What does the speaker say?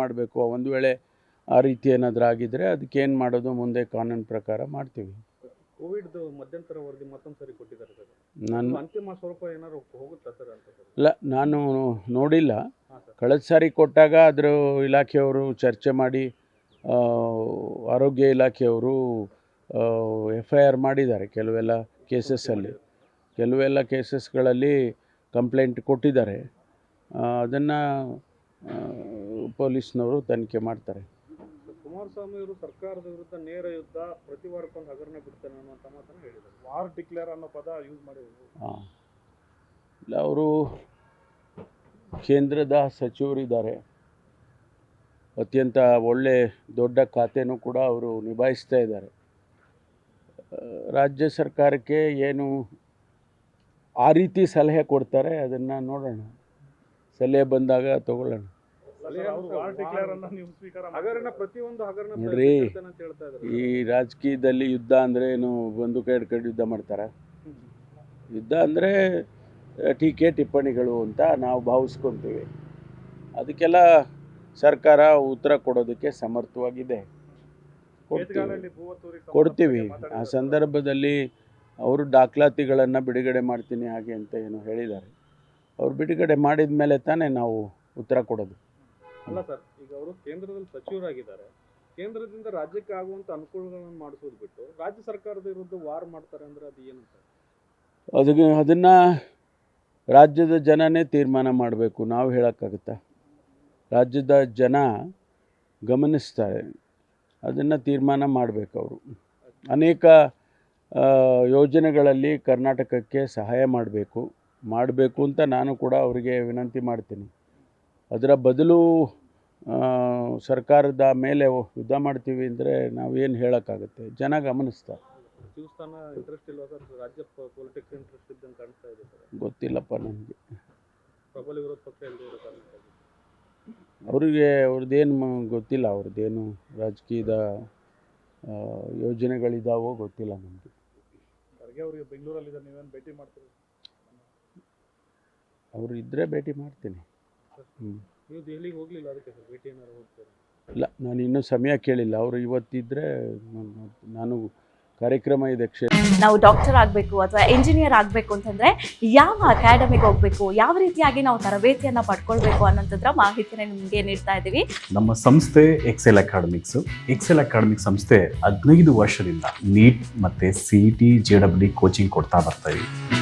ಮಾಡಬೇಕು. ಒಂದು ವೇಳೆ ಆ ರೀತಿ ಏನಾದರೂ ಆಗಿದ್ದರೆ ಅದಕ್ಕೆ ಏನು ಮಾಡೋದು? ಮುಂದೆ ಕಾನೂನು ಪ್ರಕಾರ ಮಾಡ್ತೀವಿ. ಕೋವಿಡ್ ಮಧ್ಯಂತರ ವರದಿ ಮತ್ತೊಂದು ಸರಿ ಕೊಟ್ಟಿದ್ದಾರೆ ಸರ್. ನಾನು ಅಂತಿಮ ಸ್ವರೂಪ ಏನಾದ್ರು ಹೋಗುತ್ತಾ ಸರ್ ಅಂತ ಇಲ್ಲ ನಾನು ನೋಡಿಲ್ಲ. ಕಳೆದ ಸಾರಿ ಕೊಟ್ಟಾಗ ಅದರ ಇಲಾಖೆಯವರು ಚರ್ಚೆ ಮಾಡಿ ಆರೋಗ್ಯ ಇಲಾಖೆಯವರು ಎಫ್ ಐ ಆರ್ ಮಾಡಿದ್ದಾರೆ ಕೆಲವೆಲ್ಲ ಕೇಸಸ್ಸಲ್ಲಿ ಕೆಲವೆಲ್ಲ ಕೇಸಸ್ಗಳಲ್ಲಿ ಕಂಪ್ಲೇಂಟ್ ಕೊಟ್ಟಿದ್ದಾರೆ. ಅದನ್ನು ಪೊಲೀಸ್ನವರು ತನಿಖೆ ಮಾಡ್ತಾರೆ. ಕುಮಾರಸ್ವಾಮಿ ಅವರು ಸರ್ಕಾರದ ವಿರುದ್ಧ ನೇರ ಯುದ್ಧ ಪ್ರತಿ ವಾರಕ್ಕೊಂದು ಹಗರಣ ಬಿಡ್ತಾನೆ ಅನ್ನುವಂಥ ಮಾತನ್ನು ಹೇಳಿದರು ವಾರ್ ಡಿಕ್ಲೇರ್ ಅನ್ನೋ ಪದ ಯೂಸ್ ಮಾಡಿದ್ರು ಹಾಂ. ಇಲ್ಲ ಅವರು ಕೇಂದ್ರದ ಸಚಿವರಿದ್ದಾರೆ. ಅತ್ಯಂತ ಒಳ್ಳೆ ದೊಡ್ಡ ಖಾತೆನೂ ಕೂಡ ಅವರು ನಿಭಾಯಿಸ್ತಾ ಇದ್ದಾರೆ. ರಾಜ್ಯ ಸರ್ಕಾರಕ್ಕೆ ಏನು ಆ ರೀತಿ ಸಲಹೆ ಕೊಡ್ತಾರೆ ಅದನ್ನು ನೋಡೋಣ. ಸಲಹೆ ಬಂದಾಗ ತಗೊಳ್ಳೋಣ. ನೋಡ್ರಿ, ಬಿಡ್ತಾನೆ ಅಂತ ಹೇಳ್ತಾ ಇದ್ದಾರೆ ಈ ರಾಜಕೀಯದಲ್ಲಿ ಯುದ್ಧ ಅಂದ್ರೆ ಏನು? ಬಂದೂಕ ಹಿಡ್ಕೊಂಡು ಯುದ್ಧ ಮಾಡ್ತಾರ? ಯುದ್ಧ ಅಂದರೆ ಟೀಕೆ ಟಿಪ್ಪಣಿಗಳು ಅಂತ ನಾವು ಭಾವಿಸ್ಕೊತೀವಿ. ಅದಕ್ಕೆಲ್ಲ ಸರ್ಕಾರ ಉತ್ತರ ಕೊಡೋದಕ್ಕೆ ಸಮರ್ಥವಾಗಿದೆ. ಕೊಡ್ತೀವಿ. ಆ ಸಂದರ್ಭದಲ್ಲಿ ಅವರು ದಾಖಲಾತಿಗಳನ್ನು ಬಿಡುಗಡೆ ಮಾಡ್ತೀನಿ ಹಾಗೆ ಅಂತ ಏನು ಹೇಳಿದ್ದಾರೆ. ಅವ್ರು ಬಿಡುಗಡೆ ಮಾಡಿದ ಮೇಲೆ ತಾನೇ ನಾವು ಉತ್ತರ ಕೊಡೋದು. ಅಲ್ಲ ಸರ್, ಈಗ ಅವರು ಕೇಂದ್ರದಲ್ಲಿ ಸಚಿವರಾಗಿದ್ದಾರೆ. ಕೇಂದ್ರದಿಂದ ರಾಜ್ಯಕ್ಕೆ ಆಗುವಂತ ಅನುಕೂಲಗಳನ್ನು ಮಾಡಿಸೋದು ಬಿಟ್ಟು ರಾಜ್ಯ ಸರ್ಕಾರದ ವಿರುದ್ಧ ವಾರ್ ಮಾಡ್ತಾರೆ ಅಂದ್ರೆ ಅದು ಏನು ಸರ್? ಅದಕ್ಕೆ ಅದನ್ನು ರಾಜ್ಯದ ಜನನೇ ತೀರ್ಮಾನ ಮಾಡಬೇಕು, ನಾವು ಹೇಳೋಕ್ಕಾಗುತ್ತಾ? ರಾಜ್ಯದ ಜನ ಗಮನಿಸ್ತಾರೆ, ಅದನ್ನು ತೀರ್ಮಾನ ಮಾಡಬೇಕು ಅವರು. ಅನೇಕ ಯೋಜನೆಗಳಲ್ಲಿ ಕರ್ನಾಟಕಕ್ಕೆ ಸಹಾಯ ಮಾಡಬೇಕು ಮಾಡಬೇಕು ಅಂತ ನಾನು ಕೂಡ ಅವರಿಗೆ ವಿನಂತಿ ಮಾಡ್ತೀನಿ. ಅದರ ಬದಲು ಸರ್ಕಾರದ ಮೇಲೆ ಯುದ್ಧ ಮಾಡ್ತೀವಿ ಅಂದರೆ ಏನು ಹೇಳೋಕ್ಕಾಗುತ್ತೆ? ಜನ ಗಮನಿಸ್ತಾರೆ. ಗೊತ್ತಿಲ್ಲಪ್ಪ ನನಗೆ ಅವರಿಗೆ ಅವ್ರದ್ದೇನು ಗೊತ್ತಿಲ್ಲ. ಅವ್ರದ್ದೇನು ರಾಜಕೀಯದ ಯೋಜನೆಗಳಿದಾವೋ ಗೊತ್ತಿಲ್ಲ ನಮಗೆ. ಅವರಿದ್ದರೆ ಅವರಿಗೆ ಬೆಂಗಳೂರಲ್ಲಿ ನೀವೇನು ಭೇಟಿ ಮಾಡ್ತೀರಿ ಅವರು ಇದ್ದರೆ ಭೇಟಿ ಮಾಡ್ತೀನಿ. ನೀವು ದೆಹಲಿಗೆ ಹೋಗ್ಲಿಲ್ಲ ಅದಕ್ಕೆ ಸರ್? ಭೇಟಿ ಏನಾದ್ರು ಹೋಗ್ತೀರಾ? ಇಲ್ಲ ನಾನು ಇನ್ನೂ ಸಮಯ ಕೇಳಿಲ್ಲ. ಅವರು ಇವತ್ತಿದ್ರೆ ನಾನು- ಕಾರ್ಯಕ್ರಮ ಇದೆ ಕ್ಷೇತ್ರ ನಾವು ಡಾಕ್ಟರ್ ಆಗಬೇಕು ಅಥವಾ ಇಂಜಿನಿಯರ್ ಆಗಬೇಕು ಅಂತಂದ್ರೆ ಯಾವ ಅಕಾಡೆಮಿಗೆ ಹೋಗಬೇಕು ಯಾವ ರೀತಿಯಾಗಿ ನಾವು ತರಬೇತಿಯನ್ನು ಪಡ್ಕೊಳ್ಬೇಕು ಅನ್ನೋಂಥದ್ರ ಮಾಹಿತಿನ ನಿಮಗೆ ನೀಡ್ತಾ ಇದ್ದೀವಿ. ನಮ್ಮ ಸಂಸ್ಥೆ ಎಕ್ಸೆಲ್ ಅಕಾಡೆಮಿಕ್ಸ್ ಎಕ್ಸೆಲ್ ಅಕಾಡೆಮಿಕ್ ಸಂಸ್ಥೆ ಹದಿನೈದು ವರ್ಷದಿಂದ ನೀಟ್ ಮತ್ತೆ C T J W coaching ಕೊಡ್ತಾ ಬರ್ತಾ ಇದ್ದೀವಿ